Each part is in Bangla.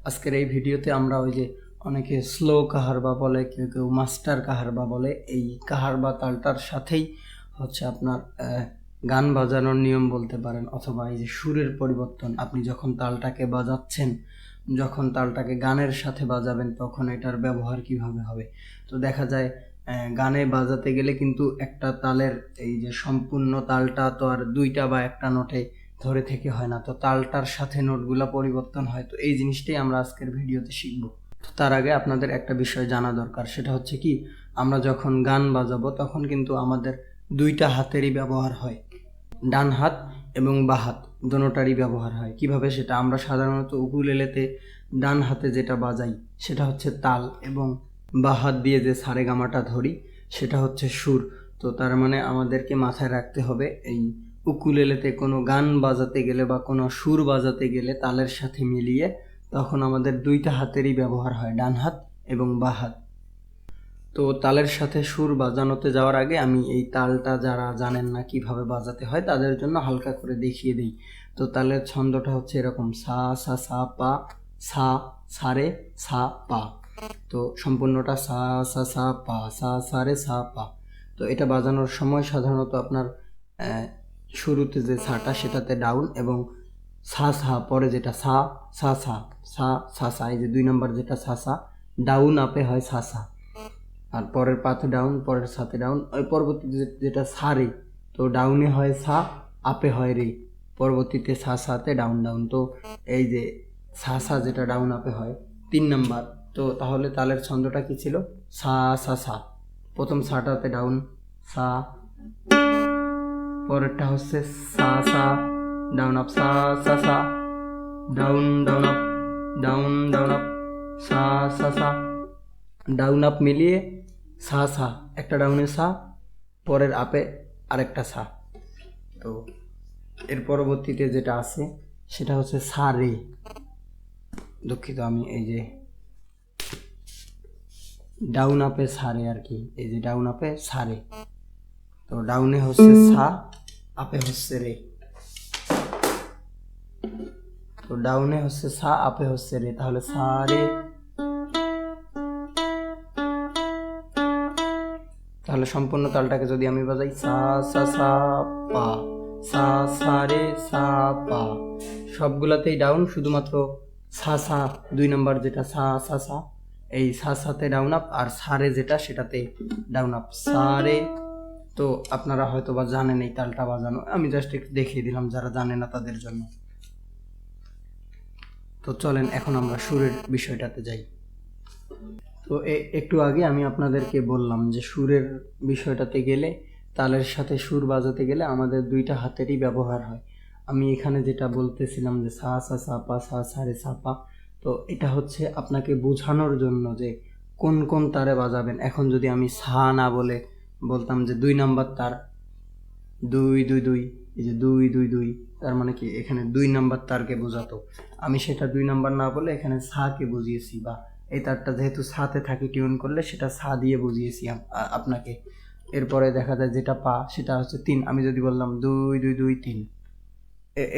আজকের এই ভিডিওতে আমরা ওই যে অনেকে স্লো কাহারবা বলে, কেউ কেউ মাস্টার কাহারবা বলে, এই কাহারবা তালটার সাথেই হচ্ছে আপনার গান বাজানোর নিয়ম বলতে পারেন অথবা এই যে সুরের পরিবর্তন, আপনি যখন তালটাকে বাজাচ্ছেন, যখন তালটাকে গানের সাথে বাজাবেন, তখন এটার ব্যবহার কীভাবে হবে? তো দেখা যায় গানে বাজাতে গেলে কিন্তু একটা তালের এই যে সম্পূর্ণ তালটা তো আর দুইটা বা একটা নোটে ধরে থেকে হয় না। তো তালটার সাথে নোটগুলা পরিবর্তন হয়। তো এই জিনিসটাই আমরা আজকের ভিডিওতে শিখব। তো তার আগে আপনাদের একটা বিষয় জানা দরকার। সেটা হচ্ছে কি, আমরা যখন গান বাজাবো, তখন কিন্তু আমাদের দুইটা হাতেরই ব্যবহার হয়। ডান হাত এবং বা হাত দোনোটারই ব্যবহার হয়। কীভাবে সেটা? আমরা সাধারণত উকুলেলেতে ডান হাতে যেটা বাজাই, সেটা হচ্ছে তাল এবং বা হাত দিয়ে যে সারে গামাটা ধরি, সেটা হচ্ছে সুর। তো তার মানে আমাদেরকে মাথায় রাখতে হবে এই উকুলেলেতে কোনো গান বাজাতে গেলে বা কোনো সুর বাজাতে গেলে তালের সাথে মিলিয়ে তখন আমাদের দুইটা হাতেরই ব্যবহার হয়, ডান হাত এবং বা হাত। তো তালের সাথে সুর বাজানোতে যাওয়ার আগে আমি এই তালটা যারা জানেন না কীভাবে বাজাতে হয় তাদের জন্য হালকা করে দেখিয়ে দিই। তো তালের ছন্দটা হচ্ছে এরকম সা সা সা, পা, সা সারে সা, পা। তো সম্পূর্ণটা সা সা সা, পা, সা সারে সা, পা। তো এটা বাজানোর সময় সাধারণত আপনার শুরুতে যে সাটা সেটাতে ডাউন এবং সা সা, পরে যেটা সা সা সা সা সা সা, এই যে দুই নম্বর যেটা সা সা ডাউন আপে হয় সা সা। আর পরের পাতে ডাউন পরের সাথে ডাউন ওই পরবর্তীতে যেটা সা রে, তো ডাউনে হয় সা আপে হয় রে। পরবর্তীতে সা সাতে ডাউন ডাউন তো এই যে সা সা যেটা ডাউন আপে হয়, তিন নাম্বার তো তাহলে তালের ছন্দটা কি ছিল? সা সা সা। প্রথম সাটাতে ডাউন সা পরেরটা হচ্ছে সা সা ডাউন আপ সা সা সা down down up down down up সা সা সা ডাউন আপ মিলিয়ে সা সা, একটা ডাউনে সা, পরের আপে আরেকটা সা। তো এর পরবর্তীতে যেটা আছে, সেটা হচ্ছে সা রে। দুঃখিত, আমি এই যে ডাউন আপে সারে আর কি, এই যে ডাউন আপে সারে তো ডাউনে হচ্ছে সা আপে হচ্ছে রে। তো ডাউনে হচ্ছে সা, আপে হচ্ছে রে। তাহলে সা রে। তাহলে সম্পূর্ণ তালটাকে যদি আমি বাজাই, সা সা সা, পা। সা সা রে, সা, পা। সবগুলাতেই ডাউন শুধুমাত্র সা সা, দুই নাম্বার যেটা সা সা সা, এই সা, সাতে ডাউন আপ আর সারে যেটা, সেটাতে ডাউন আপ সারে তো আপনারা হয়তো বা জানেন এই তালটা বাজানো। আমি জাস্ট একটু দেখিয়ে দিলাম যারা জানে না তাদের জন্য। তো চলেন, এখন আমরা সুরের বিষয়টাতে যাই। তো একটু আগে আমি আপনাদেরকে বললাম যে সুরের বিষয়টাতে গেলে, তালের সাথে সুর বাজাতে গেলে আমাদের দুইটা হাতেরই ব্যবহার হয়। আমি এখানে যেটা বলতেছিলাম যে সা সা সা, পা, সা সা, রে, সা, পা, তো এটা হচ্ছে আপনাকে বোঝানোর জন্য যে কোন কোন তারে বাজাবেন। এখন যদি আমি সা না বলে বলতাম যে দুই নাম্বার তার। দুই দুই দুই, এই যে দুই দুই দুই, তার মানে কি? এখানে দুই নাম্বার তারকে বোঝাতো। আমি সেটা দুই নাম্বার না বলে এখানে সাকে বুঝিয়েছি বা এই তারটা যেহেতু সাতে থাকে টিউন করলে সেটা সা দিয়ে বুঝিয়েছি আপনাকে। এরপরে দেখা যায় যেটা পা, সেটা হচ্ছে তিন। আমি যদি বললাম দুই দুই দুই, তিন।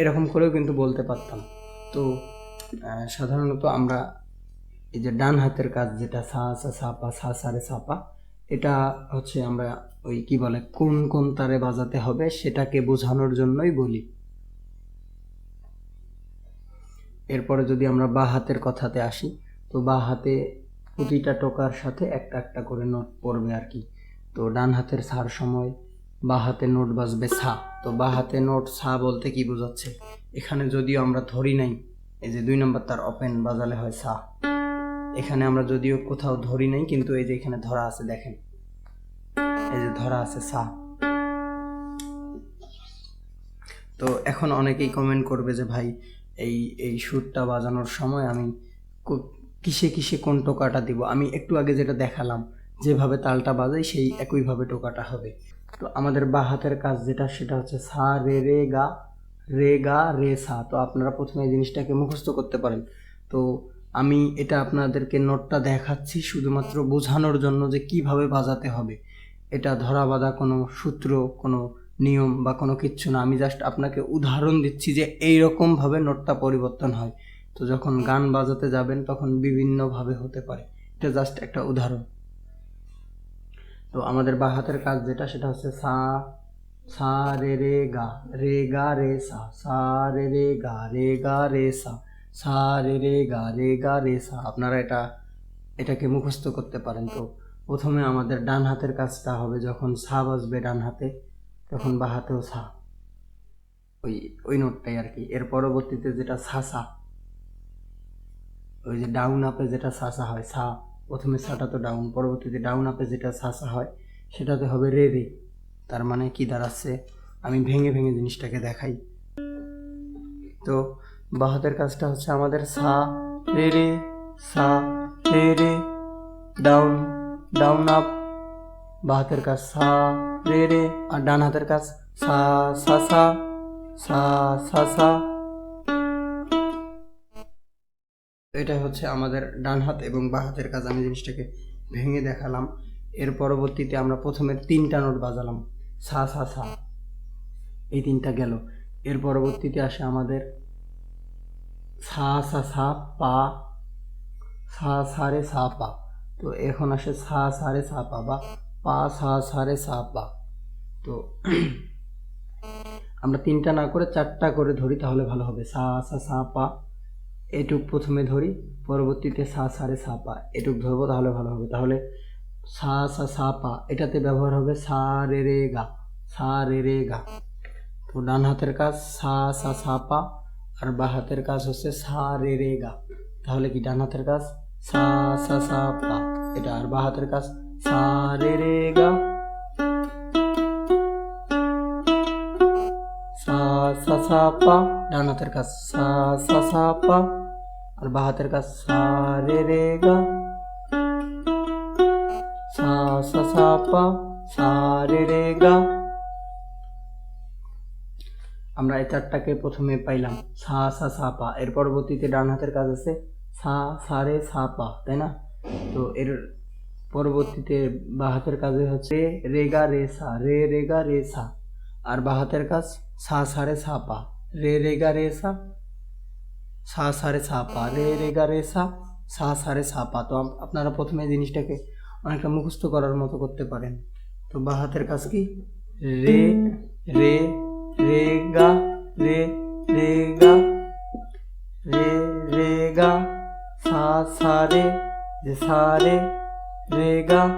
এরকম করেও কিন্তু বলতে পারতাম। তো সাধারণত আমরা এই যে ডান হাতের কাজ যেটা সা সা সা, পা, সা সারে সা, পা এটা হচ্ছে আমরা ওই কি বলে, কোন কোন তারে বাজাতে হবে সেটাকে বোঝানোর জন্যই বলি। এরপরে যদি আমরা বা হাতের কথাতে আসি, তো বা হাতে প্রতিটা টোকার সাথে একটা একটা করে নোট পড়বে আর কি। তো ডান হাতের সার সময়, বা হাতে নোট বাজবে সা। তো বা হাতে নোট সা বলতে কি বোঝাচ্ছে? এখানে যদিও আমরা ধরি নাই, এই যে দুই নম্বর তার ওপেন বাজালে হয় সা। এখানে আমরা যদিও কোথাও ধরি নাই, কিন্তু এই যে এখানে ধরা আছে, দেখেন। এই যে ধরা আছে, সা। তো এখন অনেকেই কমেন্ট করবে যে, ভাই, এই এই সুরটা বাজানোর সময় আমি কিসে কিসে কোন টোকাটা দিব? আমি একটু আগে যেটা দেখালাম, যেভাবে তালটা বাজাই, সেই একইভাবে টোকাটা হবে। তো আমাদের বা হাতের কাজ যেটা, সেটা হচ্ছে সা, রে রে, গা রে গা, রে, সা। তো আপনারা প্রথমে এই জিনিসটাকে মুখস্থ করতে পারেন। তো আমি এটা আপনাদেরকে নোটটা দেখাচ্ছি শুধুমাত্র বোঝানোর জন্য যে কীভাবে বাজাতে হবে। এটা ধরা বাঁধা কোনো সূত্র, কোনো নিয়ম বা কোনো কিচ্ছু না। আমি জাস্ট আপনাকে উদাহরণ দিচ্ছি যে এই রকমভাবে নোটটা পরিবর্তন হয়। তো যখন গান বাজাতে যাবেন তখন বিভিন্নভাবে হতে পারে। এটা জাস্ট একটা উদাহরণ। তো আমাদের বা হাতের কাজ যেটা, সেটা হচ্ছে সা সা, রে রে, গা। রে গা, রে, সা। সা, রে রে, গা। রে গা, রে, সা। সা রে রে গা রে গা রে সা। আপনারা এটা, এটাকে মুখস্থ করতে পারেন তো। প্রথমে আমাদের ডান হাতের কাজটা হবে যখন সা বাজবে ডান হাতে, তখন বা হাতেও সা। ওই ওই নোটটাই আর কি। এর পরবর্তীতে যেটা সা সা, ওই যে ডাউন আপে যেটা সা সা হয়, সা। প্রথমে সাটা তো ডাউন, পরবর্তীতে ডাউন আপে যেটা সা সা হয়, সেটাতে হবে রে রে। তার মানে কি দাঁড়াচ্ছে? আমি ভেঙে ভেঙে জিনিসটাকে দেখাই। তো বাহাতের কাজটা হচ্ছে আমাদের সা, রে রে, সা, রে রে ডাউন ডাউন আপ বাহাতের কাজ সা, রে রে, আর ডান হাতের কাজ সা সা সা সা সা সা। এটা হচ্ছে আমাদের ডান হাত এবং বাঁ হাতের কাজ। আমি জিনিসটাকে ভেঙে দেখালাম। এর পরবর্তীতে আমরা প্রথমে তিনটা নোট বাজালাম। সা সা সা। এই তিনটা গেল। এর পরবর্তীতে আসে আমাদের সা সা সা পা সা সারে সা পা তো এখন আসে সা সারে সা পা বা পা সা সারে সা পা তো আমরা তিনটা না করে চারটা করে ধরি তাহলে ভালো হবে সা সা সা পা এটুক প্রথমে ধরি পরবর্তীতে সা সারে সা পা এটুক ধরবো তাহলে ভালো হবে তাহলে সা সা সা পা এটাতে ব্যবহার হবে সা রে রে গা সা রে রে গা তো ডান হাতের কাজ সা সা সা পা আর বা হাতের কাজ হচ্ছে সা, রে রে, গা। তাহলে কি ডান হাতের কাজ? সা সা সা, পা। এটা আর বা হাতের কাজ? সা, রে রে, গা। সা সা সা, পা। ডান হাতের কাজ সা সা সা, পা। আর বা হাতের কাজ সা, রে রে, গা। সা সা সা, পা। সা, রে রে, গা। আমরা এই চারটাকে প্রথমে পাইলাম সা সা সা, পা। এর পরবর্তীতে ডান হাতের কাজ আছে সা সা, রে, সা, পা, তাই না? তো এর পরবর্তীতে বা হাতের কাজে হচ্ছে রে গা, রে, সা। রে রে, গা, রে, সা। আর বা হাতের কাজ সা সা, রে, সা, পা। রে রে, গা, রে, সা। সা সা, রে, সা, পা। রে রে, গা, রে, সা। সা সা, রে, সা, পা। তো আপনারা প্রথমে জিনিসটাকে অনেকটা মুখস্থ করার মতো করতে পারেন। তো বা হাতের কাজ কি? রে রে রে গা, রে রে গা, রে রে গা, সা সা, রে, যে, সা, রে রে গা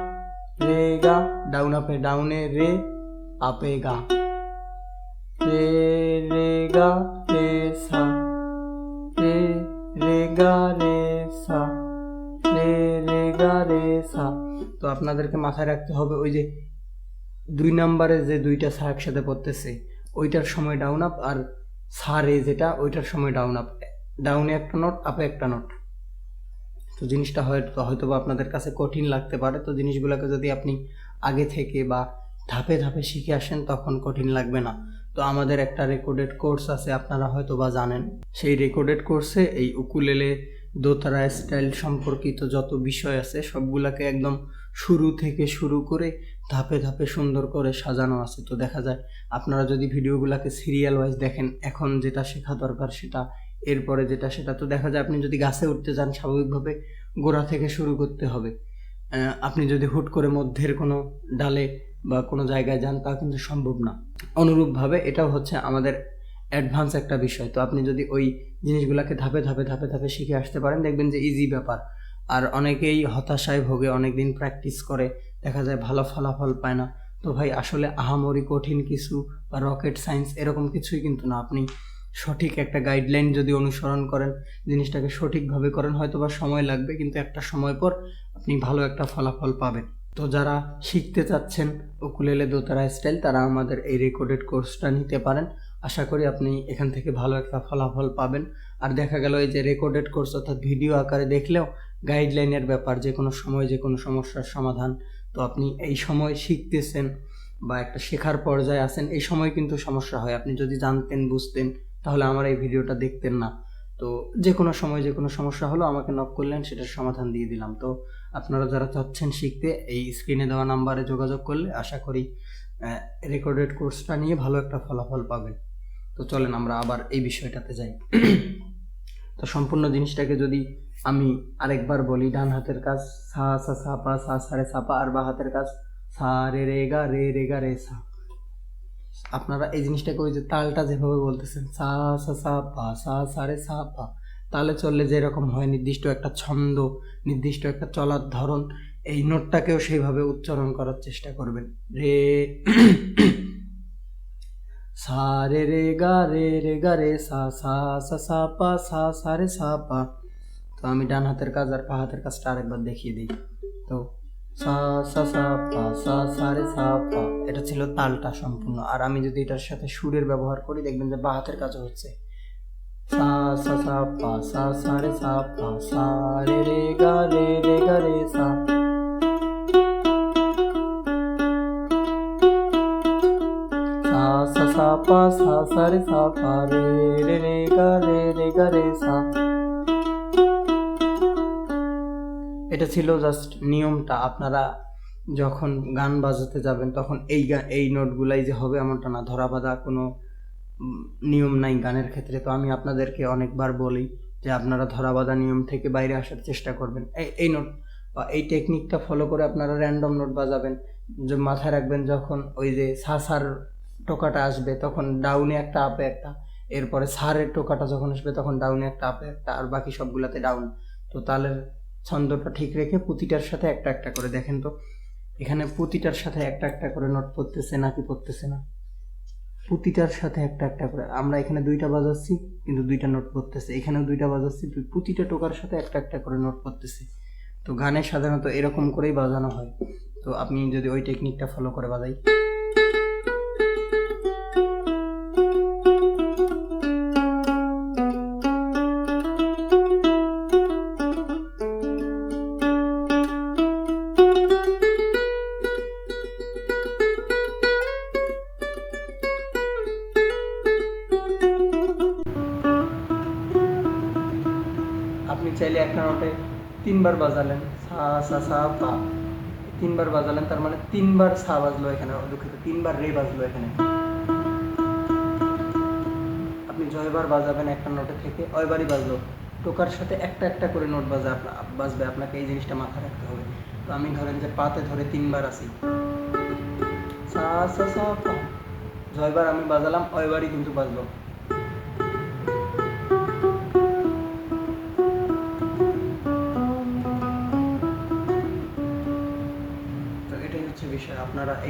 রে গা, ডাউন আপে, ডাউনে, রে, আপে, গা। রে রে গা, রে, সা। রে রে গা, রে, সা। রে রে গা, রে, সা। তো আপনাদেরকে মাথায় রাখতে হবে, ওই যে দুই নাম্বারে যে দুইটা সা একসাথে পড়তেছে ওইটার সময় ডাউন আপ আর সা রে যেটা, ওইটার সময় ডাউন আপ ডাউনে একটা নোট আপে একটা নোট তো জিনিসটা হয়তো হয়তো বা আপনাদের কাছে কঠিন লাগতে পারে। তো জিনিসগুলোকে যদি আপনি আগে থেকে বা ধাপে ধাপে শিখে আসেন, তখন কঠিন লাগবে না। তো আমাদের একটা রেকর্ডেড কোর্স আছে, আপনারা হয়তো বা জানেন। সেই রেকর্ডেড কোর্সে এই উকুলেলে দোতারা স্টাইল সম্পর্কিত যত বিষয় আছে, সবগুলাকে একদম শুরু থেকে শুরু করে ধাপে ধাপে সুন্দর করে সাজানো আছে। তো দেখা যায়, আপনারা যদি ভিডিওগুলোকে সিরিয়াল ওয়াইজ দেখেন, এখন যেটা শেখা দরকার সেটা, এরপরে যেটা সেটা। তো দেখা যায়, আপনি যদি গাছে উঠতে যান, স্বাভাবিকভাবে গোড়া থেকে শুরু করতে হবে। আপনি যদি হুট করে মধ্যের কোনো ডালে বা কোনো জায়গায় যান, তা কিন্তু সম্ভব না। অনুরূপভাবে এটাও হচ্ছে আমাদের অ্যাডভান্স একটা বিষয়। তো আপনি যদি ওই জিনিসগুলোকে ধাপে ধাপে ধাপে ধাপে শিখে আসতে পারেন, দেখবেন যে ইজি ব্যাপার। আর অনেকেই হতাশায় ভোগে অনেক দিন প্র্যাকটিস করে, দেখা যায় ভালো ফলাফল পায় না। তো ভাই, আসলে আহামরি কঠিন কিছু বা রকেট সায়েন্স এরকম কিছুই কিন্তু না। আপনি সঠিক একটা গাইডলাইন যদি অনুসরণ করেন, জিনিসটাকে সঠিকভাবে করেন হয়তো বা সময় লাগবে, কিন্তু একটা সময় পর আপনি ভালো একটা ফলাফল পাবেন। তো যারা শিখতে চাচ্ছেন উকুলেলে দোতারা স্টাইল তারা আমাদের এই রেকর্ডেড কোর্সটা নিতে পারেন। আশা করি আপনি এখান থেকে ভালো একটা ফলাফল পাবেন। আর দেখা গেল এই যে রেকর্ডেড কোর্স অর্থাৎ ভিডিও আকারে দেখলেও গাইডলাইনের ব্যাপার, যে কোনো সময় যে কোনো সমস্যার সমাধান। তো আপনি এই সময় শিখতেছেন বা একটা শেখার পর্যায়ে আছেন, এই সময় কিন্তু সমস্যা হয়। আপনি যদি জানতেন, বুঝতেন, তাহলে আমার এই ভিডিওটা দেখতেন না। তো যে কোনো সময় যে কোনো সমস্যা হলো আমাকে নক করলেন, সেটার সমাধান দিয়ে দিলাম। তো আপনারা যারা চাচ্ছেন শিখতে, এই স্ক্রিনে দেওয়া নাম্বারে যোগাযোগ করলে আশা করি রেকর্ডেড কোর্সটা নিয়ে ভালো একটা ফলাফল পাবেন। তো চলেন আমরা আবার এই বিষয়টাতে যাই। তো সম্পূর্ণ জিনিসটাকে যদি আমি আরেকবার বলি, ডান হাতের কাজ, সা সা সা, পা, সা সা, রে, সা, পা, আর বা হাতের কাজ, সা, রে রে, গা, রে রে, গা, রে, সা। আপনারা এই জিনিসটাকে ওই যে তালটা যেভাবে বলতেছেন, সা সা সা, পা, সা সা, রে, সা, পা তালে চললে যেরকম হয় নির্দিষ্ট একটা ছন্দ, নির্দিষ্ট একটা চলার ধরন, এই নোটটাকেও সেইভাবে উচ্চারণ করার চেষ্টা করবেন। রে সা রে রে গা রে রে গা রে সা সা সা সা পা সা সা রে সা পা তো আমি ডান হাতের কাজ আর পা হাতের কাজটা আরেকবার দেখিয়ে দিই তো সা সা সা পা সা সা রে সা পা এটা ছিল তালটা সম্পূর্ণ আর আমি যদি এটার সাথে সুরের ব্যবহার করি দেখবেন যে বা হাতের কাজও হচ্ছে সা সা সা পা সা সা রে সা পা সা রে রে গা রে রে গা রে সা পা সা সা, রে, সা পা রে রে রে, গা, রে রে, গা, রে, সা। এটা ছিল জাস্ট নিয়মটা। আপনারা যখন গান বাজাতে যাবেন, তখন এই গান এই নোটগুলাই যে হবে এমনটা না। ধরা বাঁধা কোনো নিয়ম নাই গানের ক্ষেত্রে। তো আমি আপনাদেরকে অনেকবার বলি যে আপনারা ধরা বাঁধা নিয়ম থেকে বাইরে আসার চেষ্টা করবেন। এই এই নোট বা এই টেকনিকটা ফলো করে আপনারা র্যান্ডম নোট বাজাবেন। যে মাথায় রাখবেন যখন ওই যে সাসার টোকাটা আসবে, তখন ডাউনে একটা আপে একটা। এরপরে সারের টোকাটা যখন আসবে, তখন ডাউনে একটা আপে একটা, আর বাকি সবগুলাতে ডাউন তো তালের ছন্দটা ঠিক রেখে প্রতিটার সাথে একটা একটা করে দেখেন তো। এখানে প্রতিটার সাথে একটা একটা করে নোট পড়তেছে নাকি পড়তেছে না? প্রতিটার সাথে একটা একটা করে। আমরা এখানে দুইটা বাজাচ্ছি, কিন্তু দুইটা নোট পড়তেছে। এখানেও দুইটা বাজাচ্ছি প্রতিটা টোকার সাথে একটা একটা করে নোট পড়তেছে। তো গানে সাধারণত এরকম করেই বাজানো হয়। তো আপনি যদি ওই টেকনিকটা ফলো করে বাজাই। আপনি চাইলে একটা নোটে তিনবার বাজালেন। সা সা সা, পা। তিনবার বাজালেন, তার মানে তিনবার সা বাজলো এখানে দুঃখিত। তিনবার রে বাজলো এখানে। আপনি জয়বার বাজাবেন একটা নোটে থেকে ওইবারই বাজলো। টোকার সাথে একটা একটা করে নোট বাজা বাজবে, আপনাকে এই জিনিসটা মাথায় রাখতে হবে। তো আমি ধরেন যে পাতে ধরে তিনবার আসি। সা সা সা, পা। জয়বার আমি বাজালাম, অয়বারই কিন্তু বাজলো।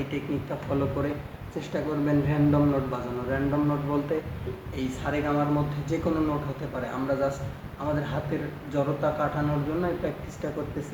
এই টেকনিকটা ফলো করে চেষ্টা করবেন র্যান্ডম নোট বাজানো। র্যান্ডম নোট বলতে এই সারেগামার মধ্যে যে কোনো নোট হতে পারে। আমরা জাস্ট আমাদের হাতের জড়তা কাটানোর জন্য এই প্র্যাকটিসটা করতেছি।